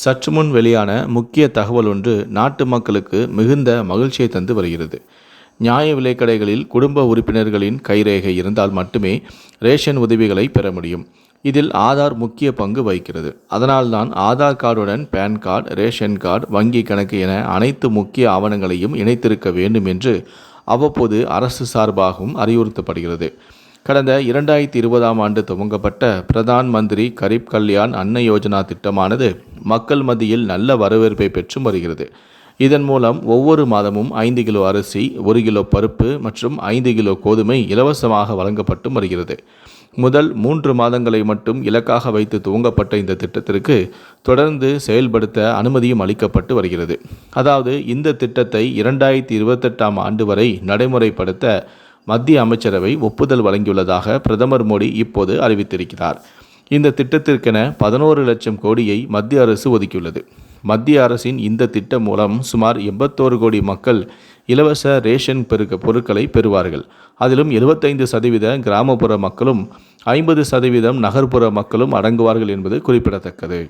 சற்று முன் வெளியான முக்கிய தகவல் ஒன்று நாட்டு மக்களுக்கு மிகுந்த மகிழ்ச்சியை தந்து வருகிறது. நியாய விலைக்கடைகளில் குடும்ப உறுப்பினர்களின் கைரேகை இருந்தால் மட்டுமே ரேஷன் உதவிகளை பெற முடியும். இதில் ஆதார் முக்கிய பங்கு வகிக்கிறது. அதனால்தான் ஆதார் கார்டுடன் பேன் கார்டு ரேஷன் கார்டு வங்கி கணக்கு என அனைத்து முக்கிய ஆவணங்களையும் இணைத்திருக்க வேண்டும் என்று அவ்வப்போது அரசு சார்பாகவும் அறிவுறுத்தப்படுகிறது. கடந்த இரண்டாயிரத்தி இருபதாம் ஆண்டு துவங்கப்பட்ட பிரதான் மந்திரி கரீப் கல்யாண் அன்ன யோஜனா திட்டமானது மக்கள் மத்தியில் நல்ல வரவேற்பை பெற்றும் வருகிறது. இதன் மூலம் ஒவ்வொரு மாதமும் ஐந்து கிலோ அரிசி ஒரு கிலோ பருப்பு மற்றும் ஐந்து கிலோ கோதுமை இலவசமாக வழங்கப்பட்டும் வருகிறது. முதல் மூன்று மாதங்களை மட்டும் இலக்காக வைத்து துவங்கப்பட்ட இந்த திட்டத்திற்கு தொடர்ந்து செயல்படுத்த அனுமதியும் அளிக்கப்பட்டு வருகிறது. அதாவது இந்த திட்டத்தை இரண்டாயிரத்தி இருபத்தெட்டாம் ஆண்டு வரை நடைமுறைப்படுத்த மத்திய அமைச்சரவை ஒப்புதல் வழங்கியுள்ளதாக பிரதமர் மோடி இப்போது அறிவித்திருக்கிறார். இந்த திட்டத்திற்கென பதினோரு லட்சம் கோடியை மத்திய அரசு ஒதுக்கியுள்ளது. மத்திய அரசின் இந்த திட்டம் மூலம் சுமார் எண்பத்தோரு கோடி மக்கள் இலவச ரேஷன் பெருக்க பொருட்களை பெறுவார்கள். அதிலும் எழுபத்தைந்து சதவீத கிராமப்புற மக்களும் ஐம்பது சதவீதம் நகர்ப்புற மக்களும் அடங்குவார்கள் என்பது குறிப்பிடத்தக்கது.